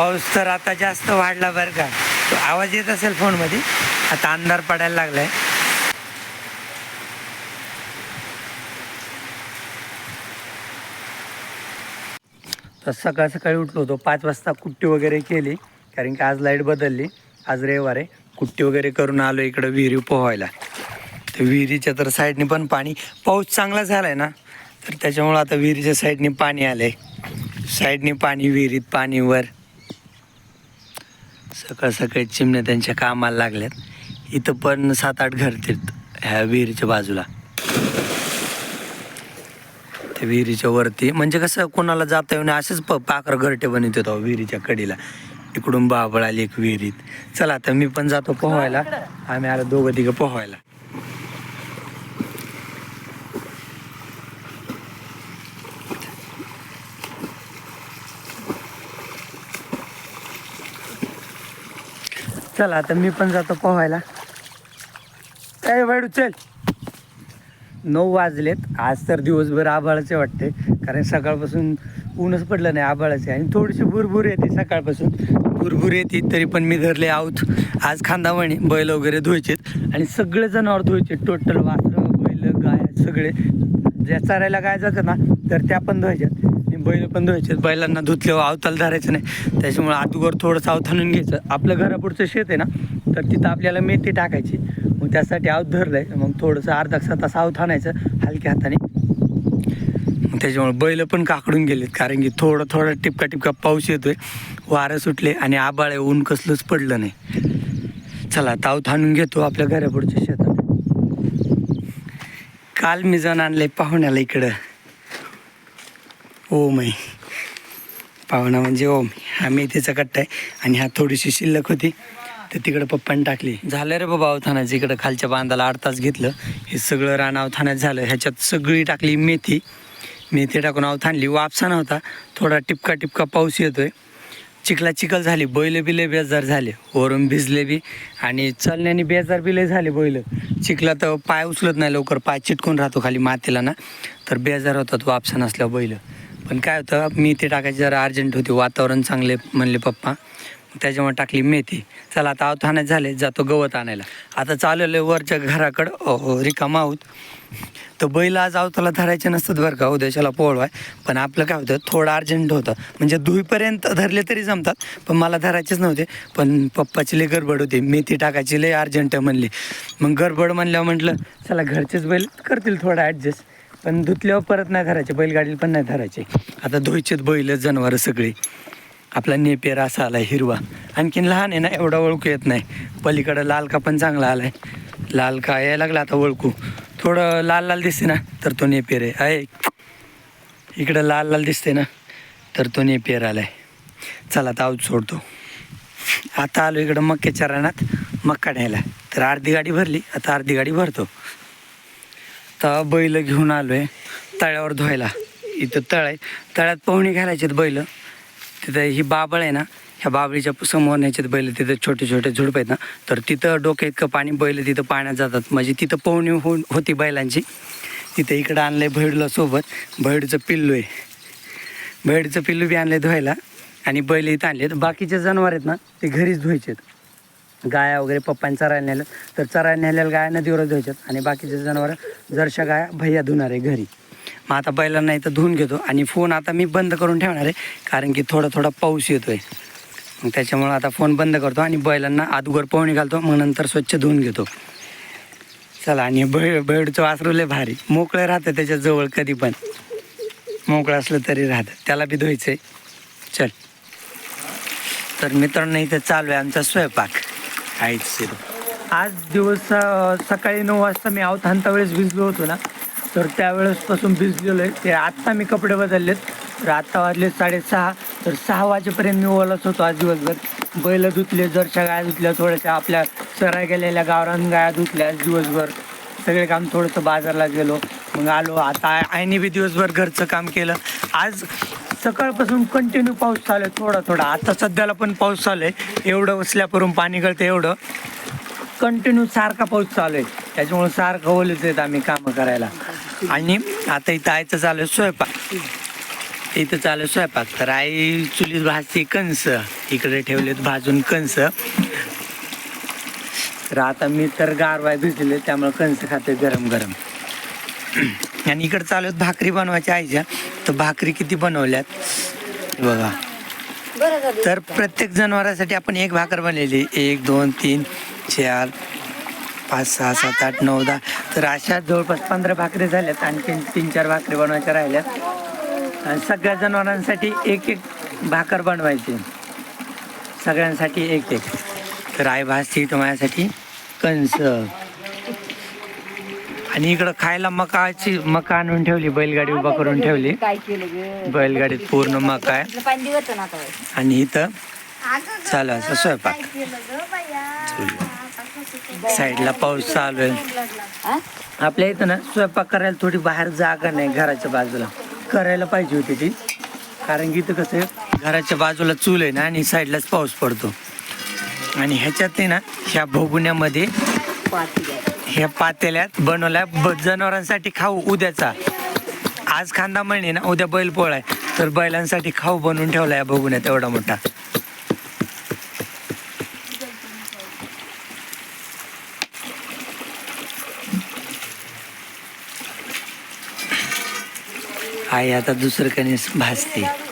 पाऊस तर आता जास्त वाढला बरं का. तो आवाज येत असेल फोनमध्ये. आता अंधार पडायला लागलाय. तर सकाळ सकाळी उठलो होतो. पाच वाजता कुट्टी वगैरे केली. कारण की आज लाइट बदलली. आज रविवार आहे. कुट्टी वगैरे करून आलो इकडं विहिरी पोहायला. तर विहिरीच्या तर साईडने पण पाणी. पाऊस चांगला झाला आहे ना. तर त्याच्यामुळं आता विहिरीच्या साईडने पाणी आलं आहे साईडने पाणी विहिरीत पाणीवर सकाळ सकाळी चिमण्या त्यांच्या कामाला लागल्यात. इथं पण सात आठ घर आहेत ह्या विहिरीच्या बाजूला. त्या विहिरीच्या वरती म्हणजे कसं कोणाला जाता येऊन असेच प पाखरं घरटे बनवत होतो विहिरीच्या कडेला. इकडून बाबळ आली एक विहिरीत. चला आता मी पण जातो पोहायला. आम्ही आलो दोघं तिघं पोहायला. चला आता मी पण जातो पोहायला. काय वाढू चल. नऊ वाजलेत. आज तर दिवसभर आभाळाचे वाटते. कारण सकाळपासून ऊनच पडलं नाही आभाळाचे. आणि थोडीशी भुरभुर येते सकाळपासून. भुरभुर येते तरी पण मी धरले आऊत आज खांदावणी बैल वगैरे धुवायचेत. आणि सगळे जनावर धुवायचे. टोटल वासरं बैल गाय सगळे. ज्या चरायला गाय जातात ना तर त्या पण धुवायच्यात. बैल पण धुवायचे बैलांना धुतल्यावर अवताल धरायचं नाही. त्याच्यामुळे आतूवर थोडंसं अवथानून घ्यायचं. आपलं घरापुढचं शेत आहे ना तर तिथं आपल्याला मेथी टाकायची. मग त्यासाठी आव धरलंय. मग थोडंसं अर्धा तास आव आणायचं हलक्या हाताने. मग त्याच्यामुळे बैल पण काकडून गेलेत. कारण की थोडं थोडं टिपका टिपका पाऊस येतोय. वारं सुटले आणि आबाळ आहे, ऊन कसलंच पडलं नाही. चला ताव थाणून घेतो आपल्या घरापुढच्या शेतात. काल मी जाऊन आणलंय पाहुण्याला इकडं. ओम. आहे पाहुणा म्हणजे ओम. हा मेथीचा कट्टा आहे आणि हा थोडीशी शिल्लक होती. तर तिकडं पप्पाने टाकली. झालं रे बाबा अवथानाचं इकडं खालच्या बांधाला आठ तास घेतलं हे सगळं रान अवथानात झालं. ह्याच्यात सगळी टाकली मेथी. मेथी टाकून अवथानली. वापसा नव्हता. थोडा टिपका टिपका पाऊस येतोय. चिखला चिखल झाली. बैल बिले बेजार झाले. वरून भिजले बी. आणि चालण्याने बेजार बिले झाले बैल. चिखला तर पाय उचलत नाही लवकर. पाय चिटकून राहतो खाली मातीला ना. तर बेजार होतात. वापसा नसल्या बैल. पण काय होतं मी ते टाकायची जरा अर्जंट होती वातावरण चांगले म्हणले पप्पा. त्याच्यामुळे टाकली मेथी. चला आता आवत आणायचं झाले जातो गवत आणायला. आता चालवलं आहे वरच्या घराकडं. अहो, रिकामा आहोत. तर बैल आज आवताला धरायचे नसतात बरं का उद्याच्याला पोळवाय. पण आपलं काय होतं थोडं अर्जंट होतं. म्हणजे धुईपर्यंत धरले तरी जमतात पण मला धरायचेच नव्हते. पण पप्पाची लय गडबड होती. मेथी टाकायची लय अर्जंट म्हणली. मग गडबड म्हणल्यावर म्हटलं चला घरचेच बैल करतील थोडं ॲडजस्ट पण धुतल्यावर परत नाही धरायचे बैलगाडीला पण नाही धरायचे. आता धुयचेत बैल जनावरं सगळी. आपला नेपेर असा आलाय हिरवा. आणखीन लहान आहे ना एवढा ओळखू येत नाही. पलीकडं लाल का पण चांगला आलाय. लाल का यायला लागला आता ओळखू. थोडं लाल लाल दिसते ना तर तो नेपेर आहे. आहे. इकडं लाल लाल दिसते ना तर तो नेपेर आलाय. चला आता आऊत सोडतो. आता आलो इकडं मक्याच्या रानात मक्का न्यायला. तर अर्धी गाडी भरली आता अर्धी गाडी भरतो. आता बैल घेऊन आलो आहे तळ्यावर धुवायला. इथं तळ आहे. तळ्यात पोहणी घालायचे बैल. तिथं ही बाबळ आहे ना ह्या बाबळीच्या समोर न्यायचे बैल. तिथं छोटे छोटे झुडप आहेत ना. तर तिथं डोक्या इतकं पाणी बैल तिथं पाण्यात जातात. म्हणजे तिथं पोहणी हो होती बैलांची. तिथं इकडं आणलं आहे भैडूला सोबत. भैडूचं पिल्लू आहे. भैडूचं पिल्लू बी आणलं धुवायला. आणि बैल इथं आणले तर बाकीचे जनावर आहेत ना ते घरीच धुवायचे आहेत गाया वगैरे पप्पांनी चरायला नेल्या तर चरायला नेलेल्या गाया नदीवरच धुवायच्यात आणि बाकीचे जनावरं जरशा गाया भैया धुणार आहे घरी. मग आता बैलांना इथं धुवून घेतो आणि फोन आता मी बंद करून ठेवणार आहे कारण की थोडा थोडा पाऊस येतो आहे मग त्याच्यामुळं आता फोन बंद करतो आणि बैलांना अगोदर पोहणी घालतो मग नंतर स्वच्छ धुवून घेतो. चला आणि बै बैडचं वासरू लय भारी. मोकळं राहतं त्याच्याजवळ कधी पण. मोकळं असलं तरी राहतं. त्याला बी धुवायचं आहे चल. तर मित्रांनो इथं चालू आहे आमचा स्वयंपाक. आहेत शिरू आज दिवस सकाळी नऊ वाजता मी आहोत हाणता वेळेस भिजलो होतो ना तर त्यावेळेसपासून भिजलेलो आहे. ते आत्ता मी कपडे बदललेत. तर आत्ता वाजले साडेसहा तर सहा वाजेपर्यंत मी ओलाच होतो आज दिवसभर. बैल धुतले जरशा गाया धुतल्या थोड्याशा आपल्या सराय गेलेल्या गावरान गाया धुतल्या आज दिवसभर. सगळे काम थोडंसं बाजारला गेलो. मग आलो आता आईने बी दिवसभर घरचं काम केलं. आज सकाळपासून कंटिन्यू पाऊस चालू आहे थोडा थोडा. आता सध्याला पण पाऊस चालू आहे. एवढं उचल्यापासून पाणी गळतं एवढं. कंटिन्यू सारखा पाऊस चालू आहे. त्याच्यामुळे सारखं ओलेच येत आम्ही कामं करायला. आणि आता इथं आयचं चालू आहे स्वयंपाक. इथं चालू आहे स्वयंपाक. तर आई चुलीत भाजते कंस इकडे ठेवलेत भाजून कंस तर आता मी तर गारवाय भिजले त्यामुळे कंस खाते गरम गरम आणि इकडे चालू आहेत भाकरी बनवायच्या आईच्या. तर भाकरी किती बनवल्यात? बघा. तर प्रत्येक जनावरासाठी आपण एक भाकर बनलेली एक दोन तीन चार पाच सहा सात आठ नऊ दहा. तर अशा जवळपास पंधरा भाकरी झाल्यात. आणखी तीन चार भाकरी बनवायच्या राहिल्यात. आणि सगळ्या जनावरांसाठी एक एक भाकर बनवायची. सगळ्यांसाठी एक एक. तर आई भाजती इथं माझ्यासाठी कंस आणि इकडं खायला मकाची मका आणून ठेवली बैलगाडी उभा करून ठेवली. काय केलं ग? बैलगाडीत पूर्ण मका आहे. तिथलं पाणी दिवत ना आता आणि इथं चालू आहे असं स्वयंपाक. साईडला पाऊस चालू आहे. हा? आपल्या इथं ना स्वयंपाक करायला थोडी बाहेर जागा नाही घराच्या बाजूला. करायला पाहिजे होती ती. कारण की इथं कसं आहे, घराच्या बाजूला चूल आहे ना आणि साईडलाच पाऊस पडतो. आणि ह्याच्यात आहे ना ह्या भोगुण्यामध्ये. ह्या पातेल्यात बनवल्या. जनावरांसाठी खाऊ उद्याचा. आज खांदा म्हणे ना उद्या बैल पोळाय आहे. तर बैलांसाठी खाऊ बनवून ठेवलाय बघून एवढा मोठा. आई आता दुसरं कणीस भाजते.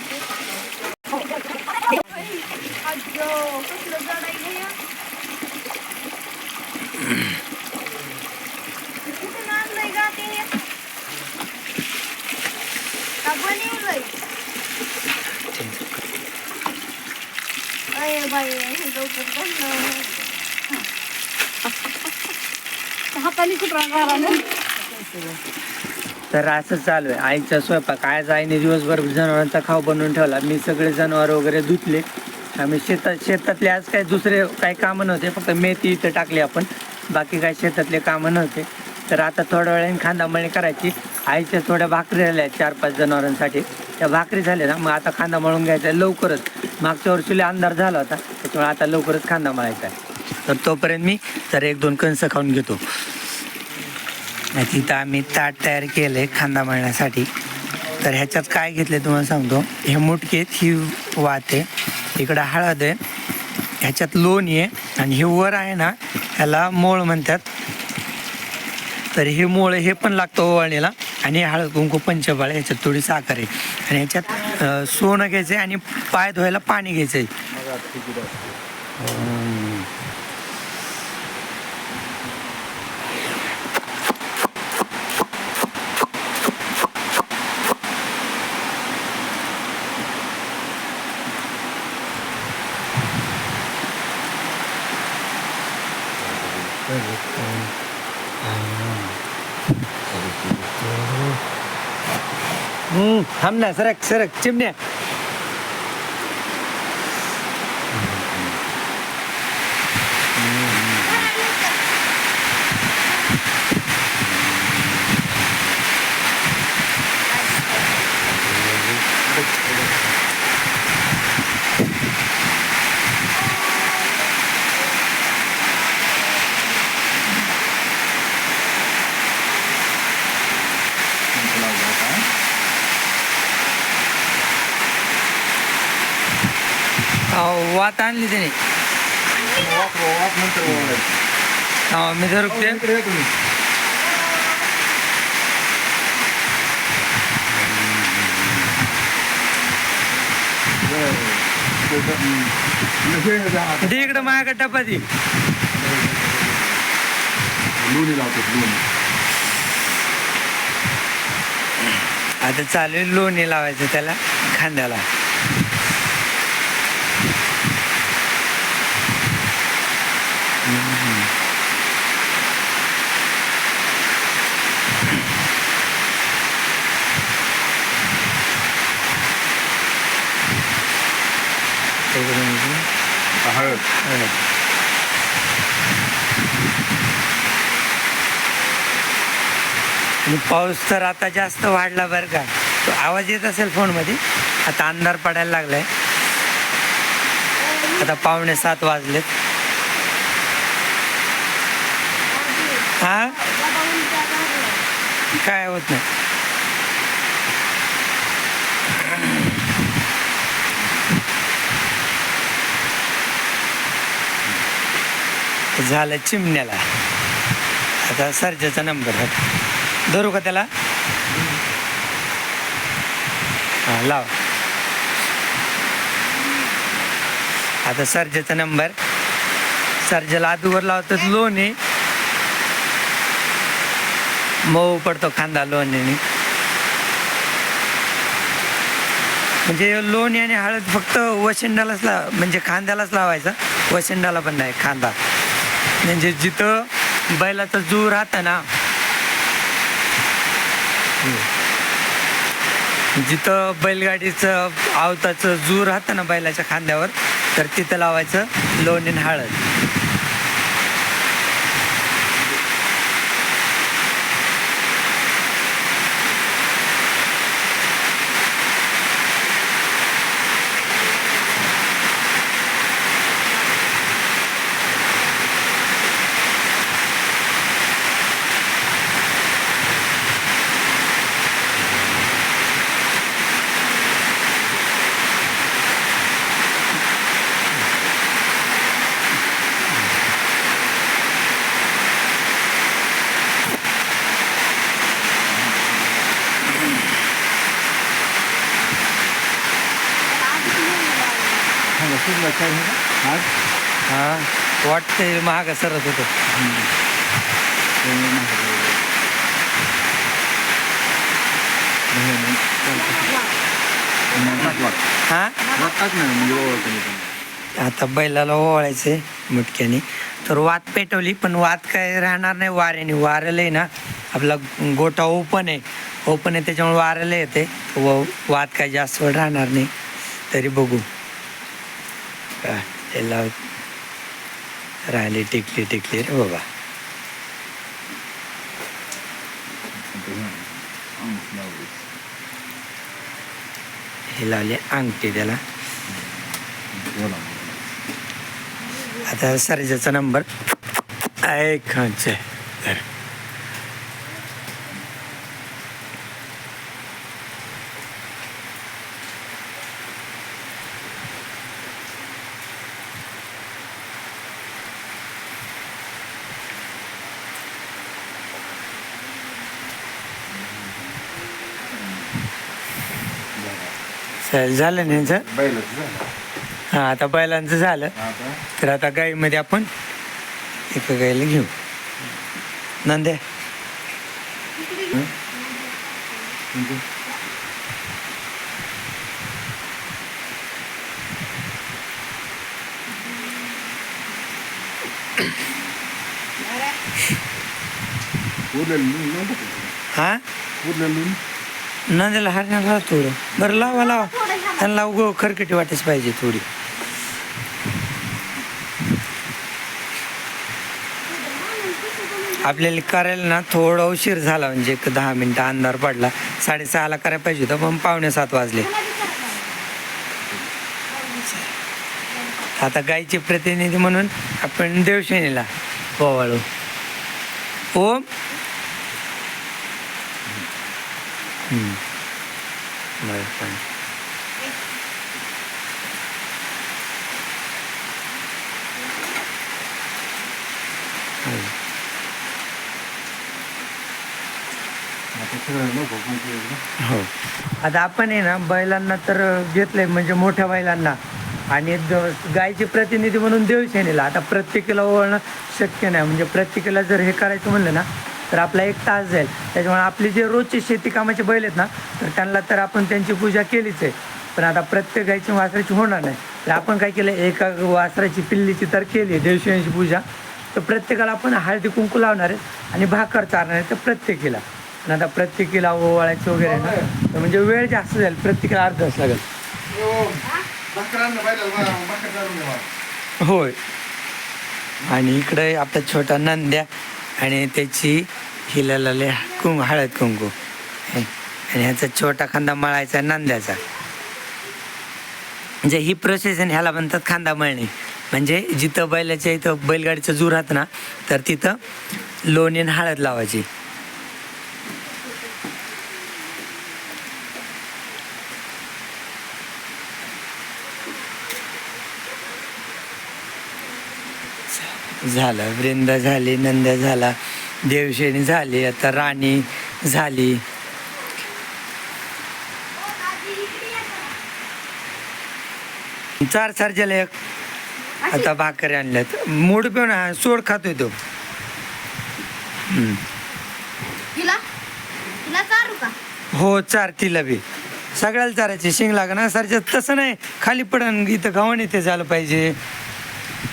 तर असं चालू आहे. आईचा स्वयंपाक. आज आईने दिवसभर जनावरांचा खाऊ बनवून ठेवला. मी सगळे जनावर वगैरे धुतले. आम्ही शेतात शेतातले आज काही दुसरे काही कामं नव्हते. फक्त मेथी इथं टाकली आपण. बाकी काही शेतातले कामं नव्हते. तर आता थोड्या वेळाने खांदामळणी करायची. आईच्या थोड्या भाकरी झाल्या आहेत चार पाच जनावरांसाठी. त्या भाकरी झाल्या. ना मग आता खांदा मळून घ्यायचा आहे लवकरच. मागच्या वर्षीला अंधार झाला होता. त्याच्यामुळे आता लवकरच खांदा मळायचा आहे. तर तोपर्यंत मी तर एक दोन कणसं खाऊन घेतो. तिथं आम्ही ताट तयार केलंय खांदा मळण्यासाठी. तर ह्याच्यात काय घेतले तुम्हाला सांगतो. हे मुटकेत ही वात आहे. इकडं हळद आहे. ह्याच्यात लोणी आहे. आणि हे वर आहे ना ह्याला मोळ म्हणतात. तर हे मोळ हे पण लागतं ओवाळणीला. आणि हळद कुंकू पंचबाळ ह्याच्यात थोडी साखर आहे. आणि ह्याच्यात सोनं घ्यायचं आहे आणि पाय धुवायला पाणी घ्यायचं आहे थांब ना सरक सरक चिमण्या अहो, वात आणली त्याने हा, मी जर ते दे इकडं माझ्याकडे टपा दे लोणी लावतात लोणी. आता चालू आहे लोणी लावायचं त्याला खांद्याला. Evet. आणि पाऊस तर आता जास्त वाढला बरं का. तो आवाज येत असेल फोनमध्ये. आता अंधार पडायला लागलाय. आता पावणे सात वाजलेत. हा? काय होत नाही. झालं चिमण्याला. आता सर्जाचा नंबर धरू का त्याला? हां लाव. आता सर्जाचा नंबर. सर्जाला आधीवर लावतात लोणी. मऊ पडतो खांदा लोणीने. म्हणजे लोणी आणि हळद फक्त वशिंडालाच लाव म्हणजे खांद्यालाच लावायचा. वशिंडाला पण नाही खांदा. म्हणजे जिथं बैलाचा जू राहतं ना जिथं बैलगाडीचं आवताचं जू राहतं ना बैलाच्या खांद्यावर तर तिथं लावायचं लोणी आणि हळद. हा, लक्षात आहे का? आज? हां वाटते महाग सरत होतं. हां? वाट नाही, म्हणजे आता बैलाला ओवाळायचंय मुटक्याने. तर वात पेटवली पण वात काय राहणार नाही वाऱ्याने. वाऱ्याला आहे ना आपला गोटा ओपन आहे. ओपन आहे त्याच्यामुळे वाऱ्याला येते व वात काय जास्त वेळ राहणार नाही. तरी बघू. त्याला राहिली टिकली टिकली रे बाबा. अंगठ लावली. हे लावले अंगठी त्याला. आता सर्जाचा नंबर. एक चल झालं ना यांचं बैलाचं झालं. हां आता बैलांचं झालं. आता? तर आता गाईमध्ये आपण एका गाईला घेऊ. नंदे. उरलेलं लूण नव्हतं का? हां? उरलेलं लूण? नंदेला हरण्याला थोडं. बरं लावा लावा. त्यांना उगो खरकटी वाटेच पाहिजे थोडी. आपल्याला करायला ना थोडा उशीर झाला म्हणजे एक दहा मिनटं अंधार पडला. साडेसहाला करायला पाहिजे होतं पण पावणे सात वाजले. आता गायचे प्रतिनिधी म्हणून आपण देवशेनीला पोवाळू. ओम. नको म्हणजे ना. हो आता आपण आहे ना बैलांना तर घेतलंय म्हणजे मोठ्या बैलांना. आणि द- गायचे प्रतिनिधी म्हणून देवसेनेला. आता प्रत्येकीला ओळणं शक्य नाही. म्हणजे प्रत्येकीला जर हे करायचं म्हणलं ना तर आपला एक तास जाईल. त्याच्यामुळे आपली जे रोजचे शेती कामाचे बैल आहेत ना तर त्यांना तर आपण त्यांची पूजा केलीच आहे. पण आता प्रत्येक गायची वासराची होणार नाही. तर आपण काय केलं एका वासराची पिल्लीची तर केली आहे पूजा. तर प्रत्येकाला आपण हळदी कुंकू लावणार आहे आणि भाकर चारणार आहे तर प्रत्येकीला. आणि आता प्रत्येकीला ओवाळायचं वगैरे ना तर म्हणजे वेळ जास्त जाईल प्रत्येकाला अर्ध तास लागेल. होय. आणि इकडे आपला छोटा नंद्या आणि त्याची हिलाला कुंक हळद कुंकू. आणि ह्याचा छोटा खांदा मळायचा नांद्याचा. म्हणजे ही प्रोसेस ह्याला म्हणतात खांदा मळणी. म्हणजे जिथं बैलाच्या इथं बैलगाडीचं जूर राहत ना तर तिथं लोणी आणि हळद लावायची. झालं वृंदा झाली नंद्या झाला देवशेनी झाली आता राणी झाली. चार चार ज्याला एक. आता भाकरी आणल्यात. मूड पिऊन हा, सोड खातोय तो. हो चार तिला बी. सगळ्याला चारायची शिंग लाग ना सरच्या तसं नाही. खाली पडन इथं गव्हाण इथे झालं पाहिजे.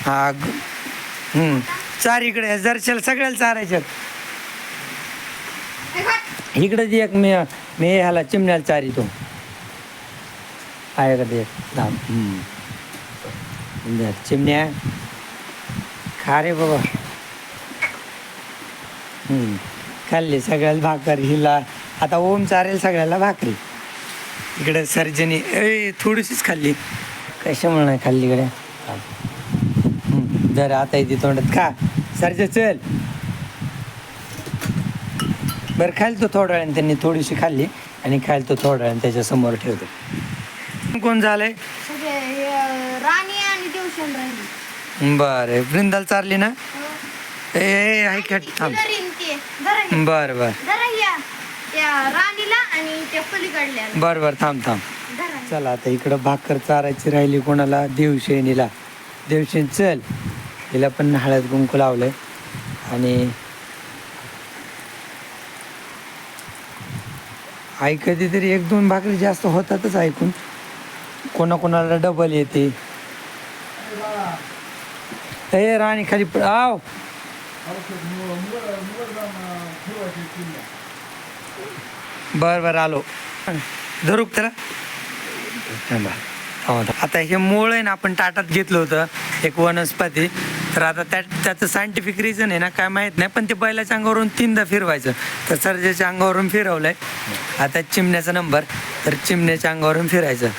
हा. चार इकडे जरशाला सगळ्याला चारायच्यात बघ, इकडे दे एक मी मी ह्याला चिमण्याला चारितो आहे का ते थांब. चिमण्या. खा रे बाबा. हम्म. खाल्ली सगळ्याला भाकर हिला. आता ओम चारेल सगळ्याला भाकरी. इकडे सर्जनी ए थोडीशीच खाल्ली. कशामुळे नाही खाल्ली इकडे? जर आता इथे तोंडात खा. सर्ज चल. बरं खायला तो थोड्या वेळाने त्यांनी थोडीशी खाल्ली आणि खायला तो थोड्या वेळाने त्याच्यासमोर ठेवतो कोण झालंय? राणी आणि देवशन राहिली. बरं वृंदाला चारली ना? हो. ए ऐक ऐक, थांब. बरं बरं. बरं बरं थांब थांब. चला आता इकडं भाकर चारायची राहिली कोणाला? देवशेनीला देवशेन चल. हिला पण हळद कुंकू लावलंय. आणि आई कधीतरी एक दोन भाकरी जास्त होतातच ऐकून. कोणाकोणाला डबल येते. हे राणी खाली आव. बर बर आलो. धरूक तर. हो, आता हे मूळ आहे ना आपण ताटात घेतलं होतं एक वनस्पती. तर आता त्या त्याचं सायंटिफिक रिझन आहे ना काय माहीत नाही पण ते बैलाच्या अंगावरून तीनदा फिरवायचं. तर सर्जाच्या अंगावरून फिरवलंय. आता चिमण्याचा नंबर तर चिमण्याच्या अंगावरून फिरायचं.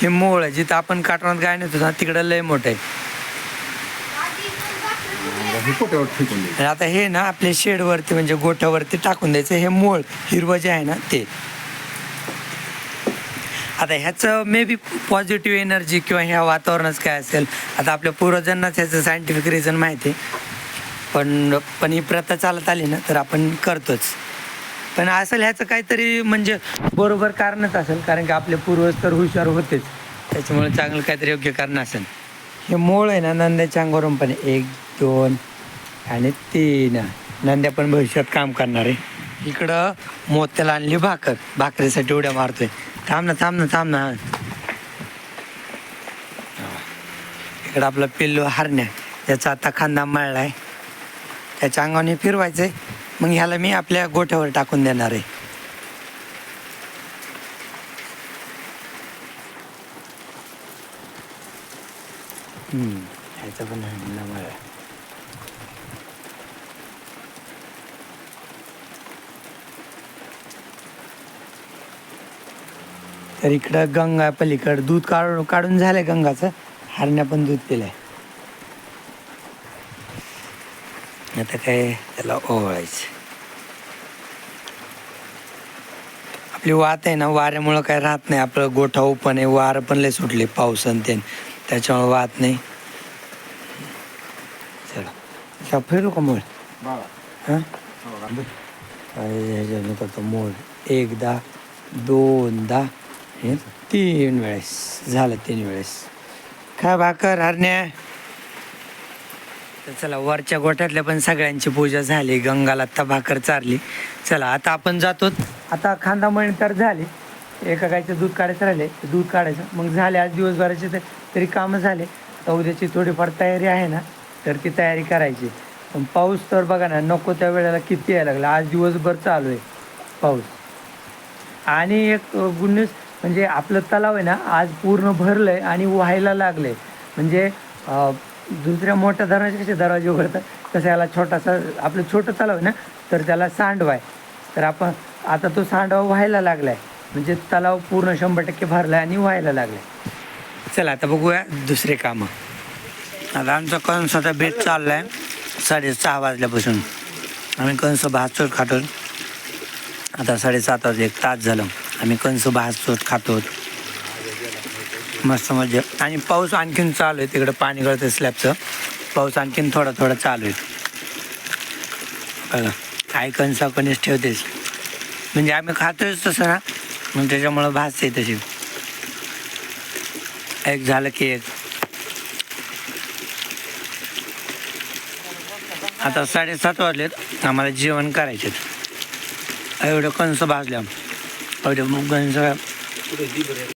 हे मूळ आहे जिथं आपण काटवणात गाय नेतो ना तिकडं लय मोठं आहे. हे आता हे ना आपल्या शेडवरती म्हणजे गोठ्यावरती टाकून द्यायचं. हे मूळ हिरवं जे आहे ना ते. आता ह्याचं मे बी पॉझिटिव्ह एनर्जी किंवा ह्या वातावरणच काय असेल? आता आपल्या पूर्वजांनाच ह्याचं सायंटिफिक रिझन माहिती आहे. पण पण ही प्रथा चालत आली ना तर आपण करतोच. पण असेल ह्याचं काहीतरी म्हणजे बरोबर कारणच असेल कारण की आपले पूर्वज तर हुशार होतेच. त्याच्यामुळे चांगलं काहीतरी योग्य कारण असेल. हे मूळ आहे ना नंद्याच्या अंगावरून पण एक दोन आणि तीन. नंद्या पण भविष्यात काम करणार आहे. इकडं मोत्याला आणली भाकर. भाकरीसाठी उड्या मारतोय. थांब ना थांब ना थांब ना. इकडं आपलं पिल्लू हरण्या त्याचा आता खांदा मळलाय. त्याच्या अंगाने फिरवायचंय. मग ह्याला मी आपल्या गोठ्यावर टाकून देणार आहे. ह्याचा पण खांदा तर इकडं गंगा पलीकडं. दूध काढून काढून झालंय गंगाचं. हरण्या पण दूध पिलंय. आता काय त्याला ओवाळायचं. आपली वात आहे ना वाऱ्यामुळं काय राहत नाही. आपलं गोठा ओपन आहे वारं पण लय सुटले पाऊस आणि ते त्याच्यामुळे वाहत नाही. चला. फिरू का मग बाळा. हां? हो, राम दे. ह्याच्यानं करतो मोड एकदा दोनदा. हे तीन वेळेस झालं तीन वेळेस. काय भाकर हरण्या. तर चला वरच्या गोठ्यातल्या पण सगळ्यांची पूजा झाली गंगाला आता भाकर चारली. चला आता आपण जातो. आता खांदा मळणी तर झाली. एका गायचं दूध काढायचं राहिले दूध काढायचं. मग झाले आज दिवसभराचे तर तरी कामं झाले. तर उद्याची थोडीफार तयारी आहे ना तर ती तयारी करायची. पण पाऊस तर बघा ना नको त्या वेळेला किती यायला लागला. आज दिवसभर चालू आहे पाऊस. आणि एक गुड न्यूज म्हणजे आपलं तलाव आहे ना आज पूर्ण भरलं आहे आणि व्हायला लागलं आहे म्हणजे दुसऱ्या मोठ्या धरणाचे कसे दरवाजे उघडतात? तसं याला छोटासा आपलं छोटं तलाव आहे ना तर त्याला सांडवा आहे. तर आपण आता तो सांडवा व्हायला लागला आहे म्हणजे तलाव पूर्ण शंभर टक्के भरला आहे आणि व्हायला लागला आहे चला आता बघूया दुसरे कामं. आता आमचा कंस आता बेत आहे साडेसहा वाजल्यापासून. आम्ही कंस भात खातो आता साडेसात वाजले एक तास झालं. आम्ही कंस भात खातो मस्त मजा. आणि पाऊस आणखीन चालू आहे. तिकडं पाणी गळतं स्लॅबचं पाऊस आणखीन थोडा थोडा चालू आहे. बघा काय कणसा कणीस ठेवतेच म्हणजे आम्ही खातोच तसं ना मग त्याच्यामुळं भासते तशी. एक झालं की एक. आता साडेसात वाजलेत. आम्हाला जेवण करायचे एवढं कंस भाजल्या एवढे मग कंस